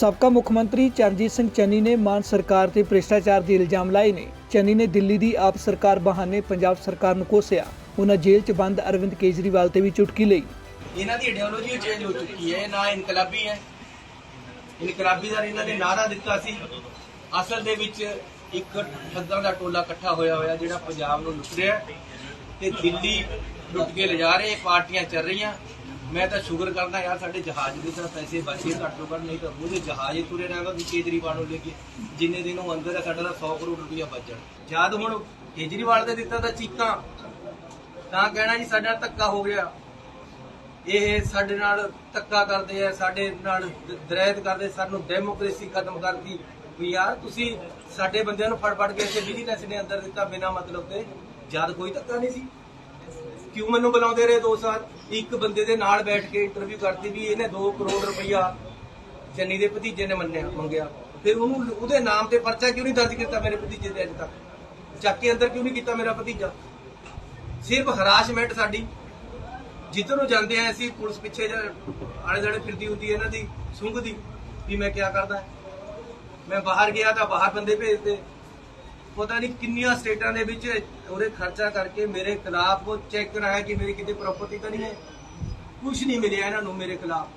ਸਾਬਕਾ ਮੁੱਖ ਮੰਤਰੀ ਚਰਨਜੀਤ ਸਿੰਘ ਚੰਨੀ ਨੇ ਮਾਨ ਸਰਕਾਰ ਤੇ ਭ੍ਰਿਸ਼ਟਾਚਾਰ ਦੇ ਇਲਜ਼ਾਮ ਲਾਏ ਨੇ। ਚੰਨੀ ਨੇ ਦਿੱਲੀ ਦੀ ਆਪ ਸਰਕਾਰ ਬਹਾਨੇ ਪੰਜਾਬ ਸਰਕਾਰ ਨੂੰ ਕੋਸਿਆ। ਉਹਨਾਂ ਜੇਲ੍ਹ 'ਚ ਬੰਦ ਅਰਵਿੰਦ ਕੇਜਰੀਵਾਲ ਤੇ ਵੀ ਚੁਟਕੀ ਲਈ। ਇਹਨਾਂ ਦੀ ਆਈਡੀਓਲੋਜੀ ਚੇਂਜ ਹੋ ਚੁੱਕੀ ਹੈ ਨਾ ਇਨਕਲਾਬੀ ਹੈ। ਇਨਕਲਾਬੀ ਦਾ ਇਹਨਾਂ ਨੇ ਨਾਰਾ ਦਿੱਤਾ ਸੀ। ਅਸਲ ਦੇ ਵਿੱਚ ਇੱਕ ਠੱਗਾਂ ਦਾ ਟੋਲਾ ਇਕੱਠਾ ਹੋਇਆ ਹੋਇਆ ਜਿਹੜਾ ਪੰਜਾਬ ਨੂੰ ਲੁੱਟ ਰਿਹਾ ਤੇ ਦਿੱਲੀ ਲੁੱਟ ਕੇ ਲਿਜਾ ਰਹੇ ਪਾਰਟੀਆਂ ਚੱਲ ਰਹੀਆਂ। ਮੈਂ ਤਾਂ ਸ਼ੁਕਰ ਕਰਦਾ ਯਾਰ ਸਾਡੇ ਜਹਾਜ਼ ਦੇ ਤਾਂ ਪੈਸੇ ਬਚੇ ਘੱਟ ਘੱਟ, ਨਹੀਂ ਤਾਂ ਉਹਦੇ ਜਹਾਜ਼ ਹੀ ਤੁਰੇ ਰਹਿੰਦਾ ਵੀ ਕੇਜਰੀਵਾਲ ਨੂੰ ਲੈ ਕੇ। ਜਿੰਨੇ ਦਿਨ ਉਹ ਅੰਦਰ ਹੈ ਸਾਡਾ ਤਾਂ 100 ਕਰੋੜ ਰੁਪਇਆ ਬਚ ਜਦ ਹੁਣ ਕੇਜਰੀਵਾਲ ਦੇ ਦਿੱਤਾ ਤਾਂ ਚੀਕਾਂ। ਤਾਂ ਕਹਿਣਾ ਜੀ ਸਾਡਾ ਧੱਕਾ ਹੋ ਗਿਆ। ਇਹ ਸਾਡੇ ਨਾਲ ਧੱਕਾ ਕਰਦੇ ਆ, ਸਾਡੇ ਨਾਲ ਦ- ਦਰੈਤ ਕਰਦੇ, ਸਾਨੂੰ ਡੈਮੋਕ੍ਰੇਸੀ ਖਤਮ ਕਰਤੀ। ਵੀ ਯਾਰ ਤੁਸੀਂ ਸਾਡੇ ਬੰਦਿਆਂ ਨੂੰ ਫੜ ਫੜ ਕੇ ਇੱਥੇ ਵਿਜੀਲੈਂਸ ਨੇ ਅੰਦਰ ਦਿੱਤਾ ਬਿਨਾ ਮਤਲਬ ਤੇ ਜਦ ਕੋਈ ਧੱਕਾ ਨਹੀਂ ਸੀ। ਕਿਉਂ ਮੈਨੂੰ ਬੁਲਾਉਂਦੇ ਰਹੇ ਦੋ ਸਾਲ? ਇੱਕ ਬੰਦੇ ਦੇ ਨਾਲ ਬੈਠ ਕੇ ਇੰਟਰਵਿਊ ਕਰਦੀ ਵੀ ਇਹਨੇ 2 ਕਰੋੜ ਰੁਪਈਆ ਚੰਨੀ ਦੇ ਭਤੀਜੇ ਨੇ ਮੰਨਿਆ, ਮੰਗਿਆ। ਫਿਰ ਉਹਨੂੰ ਉਹਦੇ ਨਾਮ ਤੇ ਪਰਚਾ ਕਿਉਂ ਨਹੀਂ ਦਰਜ ਕੀਤਾ ਮੇਰੇ ਭਤੀਜੇ ਦੇ ਅਜੇ ਤੱਕ? ਚੱਕ ਕੇ ਅੰਦਰ ਕਿਉਂ ਨਹੀਂ ਕੀਤਾ ਮੇਰਾ ਭਤੀਜਾ? ਸਿਰਫ ਹਰਾਸ਼ਮੈਂਟ ਸਾਡੀ। ਜਿੱਧਰ ਨੂੰ ਜਾਂਦੇ ਆ ਅਸੀਂ, ਪੁਲਿਸ ਪਿੱਛੇ ਆਲੇ ਦੁਆਲੇ ਫਿਰਦੀ ਹੁੰਦੀ ਹੈ ਇਹਨਾਂ ਦੀ, ਸੁੰਘਦੀ, ਵੀ ਮੈਂ ਕੀ ਕਰਦਾ? ਮੈਂ ਬਾਹਰ ਗਿਆ ਤਾਂ ਬਾਹਰ ਬੰਦੇ ਭੇਜਦੇ। ਪਤਾ ਨਹੀਂ ਕਿੰਨੀਆਂ ਸਟੇਟਾਂ ਦੇ ਵਿੱਚ ਉਹਦੇ ਖਰਚਾ ਕਰਕੇ ਮੇਰੇ ਖਿਲਾਫ ਉਹ ਚੈੱਕ ਕਰਾਇਆ ਕਿ ਮੇਰੀ ਕਿਤੇ ਪ੍ਰਾਪਰਟੀ ਤਾਂ ਨਹੀਂ ਹੈ। ਕੁਝ ਨਹੀਂ ਮਿਲਿਆ ਇਹਨਾਂ ਨੂੰ ਮੇਰੇ ਖਿਲਾਫ।